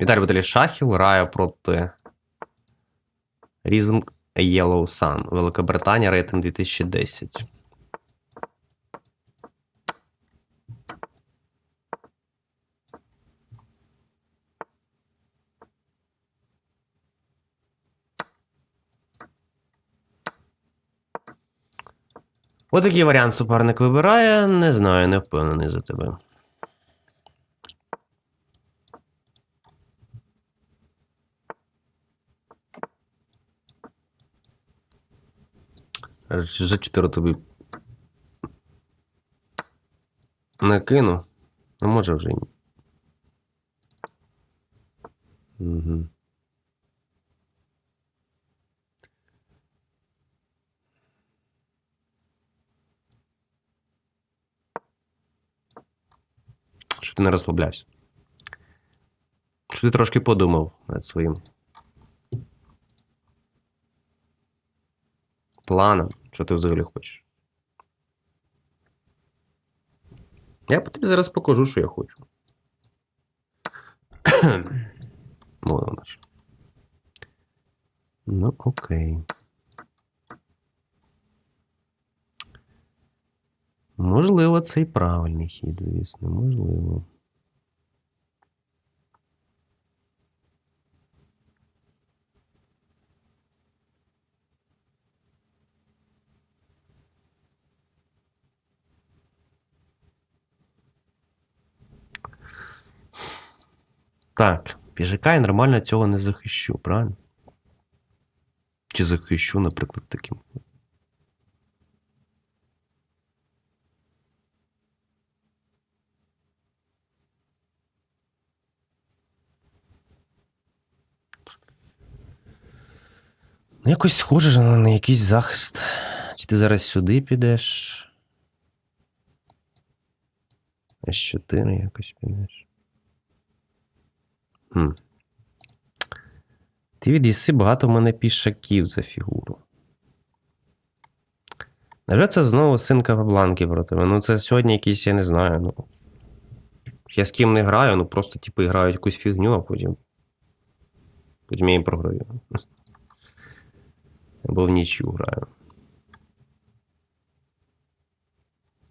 Віталій Баталій Шахів грає проти Reason Yellow Sun. Великобританія рейтинг 2010. Отакий варіант суперник вибирає. Не знаю, не впевнений за тебе. За 4 тобі. Накину. А може вже ні. Угу. Щоб ти не розслаблявся. Щоб ти трошки подумав над своїм планом, що ти взагалі хочеш. Я тобі зараз покажу, що я хочу. Мова наша. Ну, окей. Можливо, це і правильний хід, звісно, можливо. Так, піжака я нормально цього не захищу, правильно? Чи захищу, наприклад, таким. Ну, Якось схоже ж на якийсь захист. Чи ти зараз сюди підеш? С4 якось підеш. Ти від'їси багато в мене пішаків за фігуру. Навіть це знову синка Бланки проти мене. Ну, це сьогодні якийсь, я не знаю. Ну. Я з ким не граю, ну просто типу грають якусь фігню, а потім. Потім я їм програю. Або в нічю граю.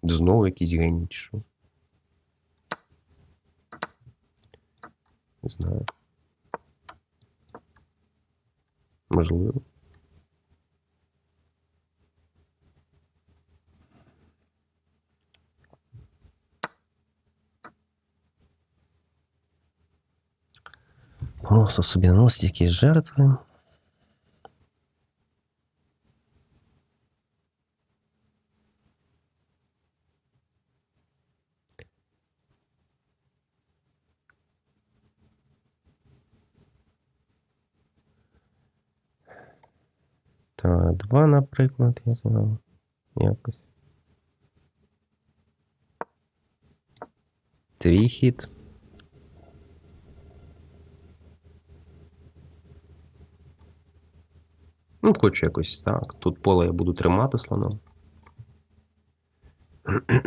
Знову якийсь геній, що. Не знаю. Можливо. Просто собі наносить якісь жертви. Та два, наприклад, я знаю. Якось. Твій хід. Ну, хочу якось так. Тут поле я буду тримати слоном.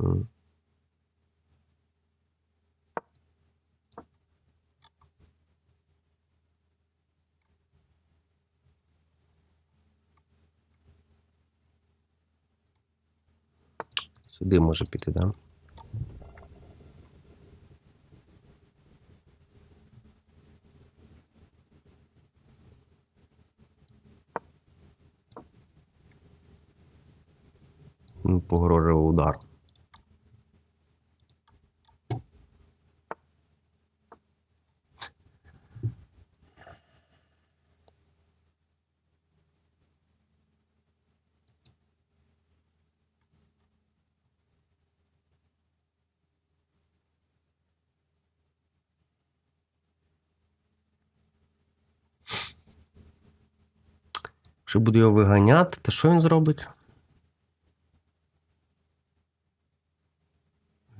М. Сюди може піти, да? Що буду його виганяти, то що він зробить?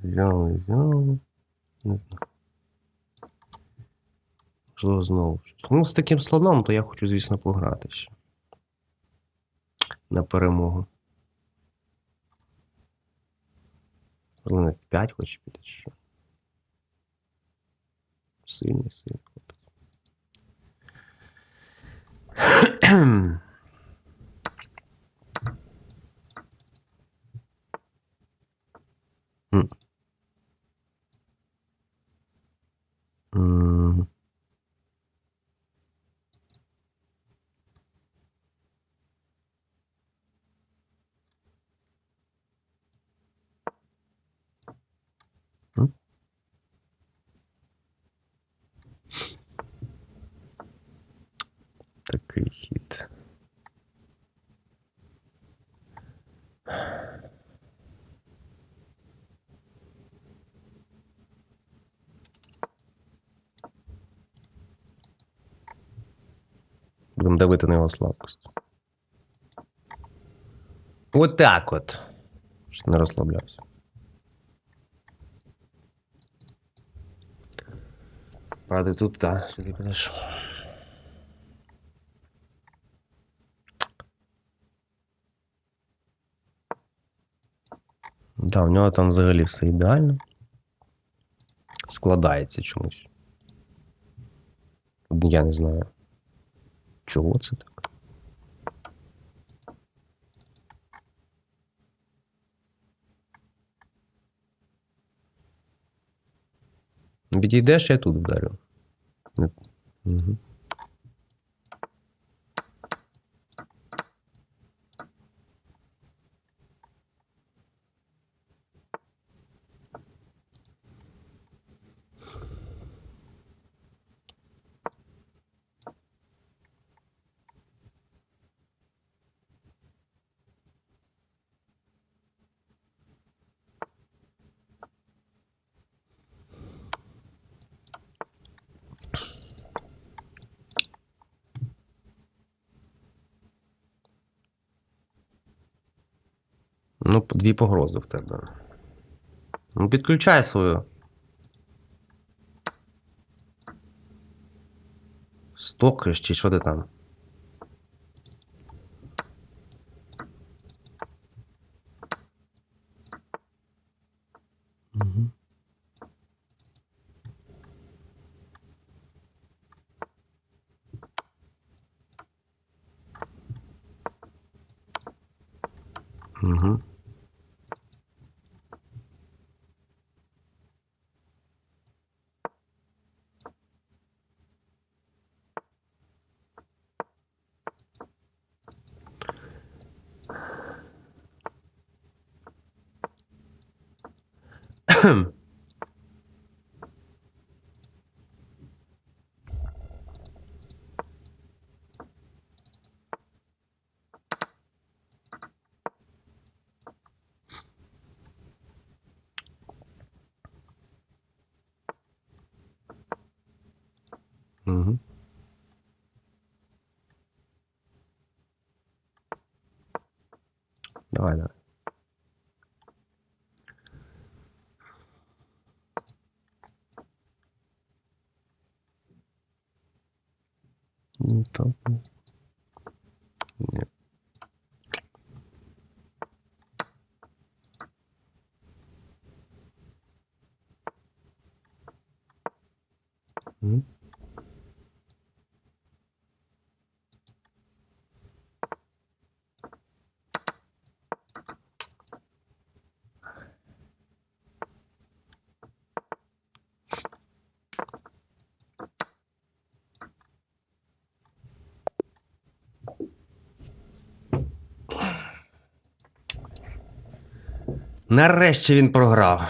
Взяв, взяв. Не знаю. Можливо, знову. Ну, з таким слоном, то я хочу, звісно, пограти ще. На перемогу. Вони в 5 хоче піти, що? Сильний, сильний хлопець. Mm. Mm. Будемо давити на його слабкость. От так от. Щоб не розслаблявся. Правда, тут, так, сюди підеш. Да, у нього там взагалі все ідеально. Складається чомусь. Я не знаю. Чого це так? Відійдеш, я тут вдарю. Угу. Ну, дві погрози в тебе. Ну, підключай свою. Стокаєш чи що ти там? Угу. Угу. Угу. Ну, так. ну. Нарешті він програв.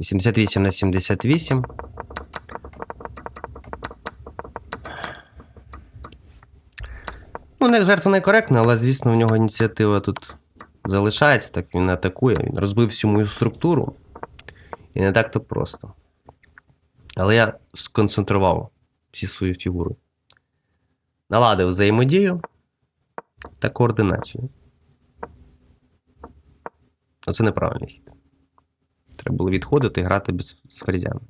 88 на 78. Ну, не жертва некоректна, але, звісно, в нього ініціатива тут залишається, так він атакує. Він розбив всю мою структуру. І не так то просто. Але я сконцентрував всі свої фігури. Наладив взаємодію та координацію. А це неправильний хід. Треба було відходити і грати без з ферзями.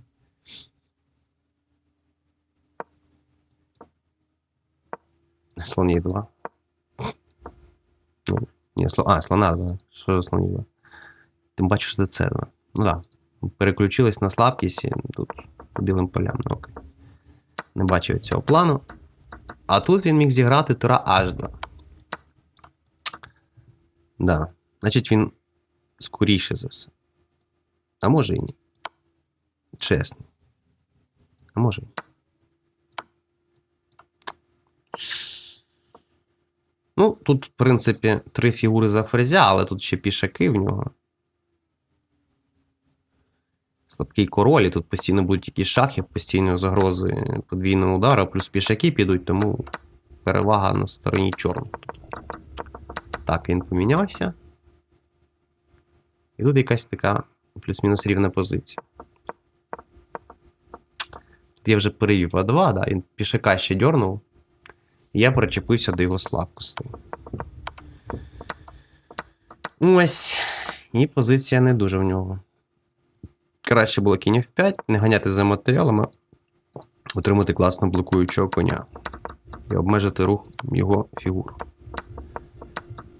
Слон є 2. Ну, ні, слон, а, слона 2. Що за слон є 2? Тим бачу, що це. да. Ну так. Переключились на слабкість і тут по білим полям. Ну, окей. Не бачив цього плану. А тут він міг зіграти тура H2. Да. Значить, він скоріше за все. А може і ні. Чесно. А може і ні. Ну, тут, в принципі, три фігури за ферзя, але тут ще пішаки в нього. Слабкий король, і тут постійно будуть якісь шахи, постійно загрози подвійного удару, плюс пішаки підуть, тому перевага на стороні чорного. Так, він помінявся. І тут якась така плюс-мінус рівна позиція. Тут я вже перевів А2, да, він пішака ще дьорнув. І я причепився до його слабкостей. Ось. І позиція не дуже в нього. Краще було кінь F5, не ганяти за матеріалами, отримати класно блокуючого коня і обмежити рух його фігур.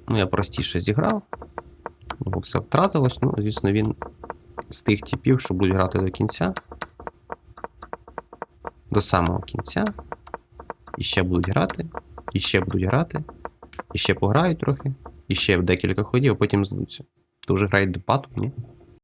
Ну, я простіше зіграв. Все втратилось. Ну, звісно, він з тих типів, що будуть грати до кінця. До самого кінця. І ще будуть грати, і ще будуть грати, і ще пограють трохи, і ще в декілька ходів, а потім здуться. То вже грають до пату, ні?